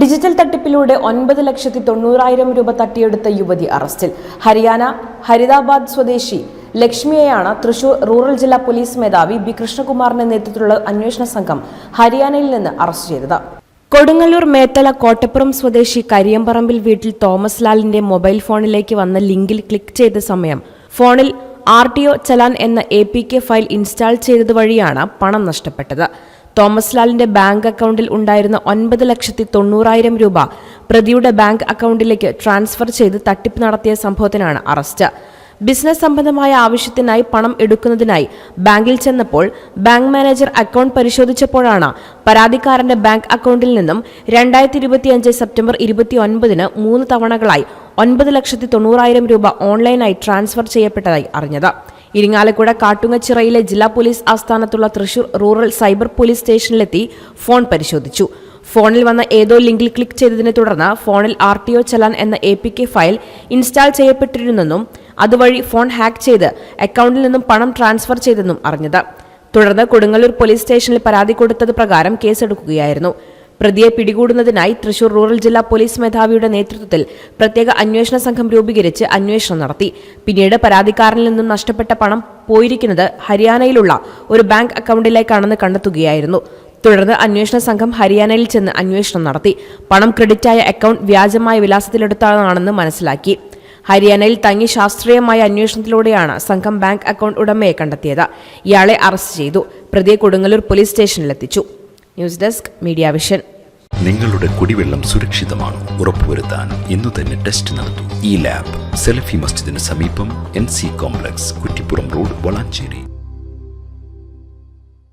Digital തട്ടിപ്പിലൂടെ ഒൻപത് ലക്ഷത്തി തൊണ്ണൂറായിരം രൂപ തട്ടിയെടുത്ത യുവതി അറസ്റ്റിൽ. ഹരിയാന ഹരിതാബാദ് സ്വദേശി ലക്ഷ്മിയെയാണ് തൃശൂർ റൂറൽ ജില്ലാ പോലീസ് മേധാവി ബി കൃഷ്ണകുമാറിന്റെ നേതൃത്വത്തിലുള്ള അന്വേഷണ സംഘം ഹരിയാനയിൽ നിന്ന് അറസ്റ്റ് ചെയ്തത്. കൊടുങ്ങല്ലൂർ മേത്തല കോട്ടപ്പുറം സ്വദേശി കരിയമ്പറമ്പിൽ വീട്ടിൽ തോമസ് ലാലിന്റെ മൊബൈൽ ഫോണിലേക്ക് വന്ന ലിങ്കിൽ ക്ലിക്ക് ചെയ്ത സമയം ഫോണിൽ ആർ ടി ഒ ചലാൻ എന്ന A P K file install ചെയ്തത് വഴിയാണ് പണം നഷ്ടപ്പെട്ടത്. തോമസ് ലാലിന്റെ ബാങ്ക് അക്കൗണ്ടിൽ ഉണ്ടായിരുന്ന ഒൻപത് ലക്ഷത്തി തൊണ്ണൂറായിരം രൂപ പ്രതിയുടെ ബാങ്ക് അക്കൗണ്ടിലേക്ക് ട്രാൻസ്ഫർ ചെയ്ത് തട്ടിപ്പ് നടത്തിയ സംഭവത്തിനാണ് അറസ്റ്റ്. ബിസിനസ് സംബന്ധമായ ആവശ്യത്തിനായി പണം എടുക്കുന്നതിനായി ബാങ്കിൽ ചെന്നപ്പോൾ ബാങ്ക് മാനേജർ അക്കൗണ്ട് പരിശോധിച്ചപ്പോഴാണ് പരാതിക്കാരന്റെ ബാങ്ക് അക്കൗണ്ടിൽ നിന്നും രണ്ടായിരത്തി ഇരുപത്തിയഞ്ച് സെപ്റ്റംബർ ഇരുപത്തി ഒൻപതിന് മൂന്ന് തവണകളായി ഒൻപത് ലക്ഷത്തി തൊണ്ണൂറായിരം രൂപ ഓൺലൈനായി ട്രാൻസ്ഫർ ചെയ്യപ്പെട്ടതായി അറിഞ്ഞത്. ഇരിങ്ങാലക്കുട കാട്ടുങ്ങച്ചിറയിലെ ജില്ലാ പോലീസ് ആസ്ഥാനത്തുള്ള തൃശൂർ റൂറൽ സൈബർ പോലീസ് സ്റ്റേഷനിലെത്തി ഫോൺ പരിശോധിച്ചു. ഫോണിൽ വന്ന ഏതോ ലിങ്കിൽ ക്ലിക്ക് ചെയ്തതിനെ തുടർന്ന് ഫോണിൽ ആർ ടി ഒ ചലാൻ എന്ന A P K file install ചെയ്യപ്പെട്ടിരുന്നെന്നും അതുവഴി ഫോൺ ഹാക്ക് ചെയ്ത് അക്കൗണ്ടിൽ നിന്നും പണം ട്രാൻസ്ഫർ ചെയ്തെന്നും അറിഞ്ഞത്. തുടർന്ന് കൊടുങ്ങല്ലൂർ പോലീസ് സ്റ്റേഷനിൽ പരാതി കൊടുത്തത് പ്രകാരം കേസെടുക്കുകയായിരുന്നു. പ്രതിയെ പിടികൂടുന്നതിനായി തൃശൂർ റൂറൽ ജില്ലാ പോലീസ് മേധാവിയുടെ നേതൃത്വത്തിൽ പ്രത്യേക അന്വേഷണ സംഘം രൂപീകരിച്ച് അന്വേഷണം നടത്തി. പിന്നീട് പരാതിക്കാരനിൽ നിന്നും നഷ്ടപ്പെട്ട പണം പോയിരിക്കുന്നത് ഹരിയാനയിലുള്ള ഒരു ബാങ്ക് അക്കൗണ്ടിലേക്കാണെന്ന് കണ്ടെത്തുകയായിരുന്നു. തുടർന്ന് അന്വേഷണ സംഘം ഹരിയാനയിൽ ചെന്ന് അന്വേഷണം നടത്തി. പണം ക്രെഡിറ്റായ അക്കൗണ്ട് വ്യാജമായ വിലാസത്തിലെടുത്താണെന്ന് മനസ്സിലാക്കി. ഹരിയാനയിൽ തങ്ങി ശാസ്ത്രീയമായ അന്വേഷണത്തിലൂടെയാണ് സംഘം ബാങ്ക് അക്കൗണ്ട് ഉടമയെ കണ്ടെത്തിയത്. ഇയാളെ അറസ്റ്റ് ചെയ്തു. പ്രതിയെ Kodungallur police സ്റ്റേഷനിലെത്തിച്ചു. News desk media vision. നിങ്ങളുടെ കുടിവെള്ളം സുരക്ഷിതമാണ്. ഉറപ്പുവരുത്താൻ ഇന്നു തന്നെ ടെസ്റ്റ് നടത്തൂ. ഈ ലാബ് സെലഫി മസ്ജിദിന് സമീപം N C complex Kuttippuram road Valanchery.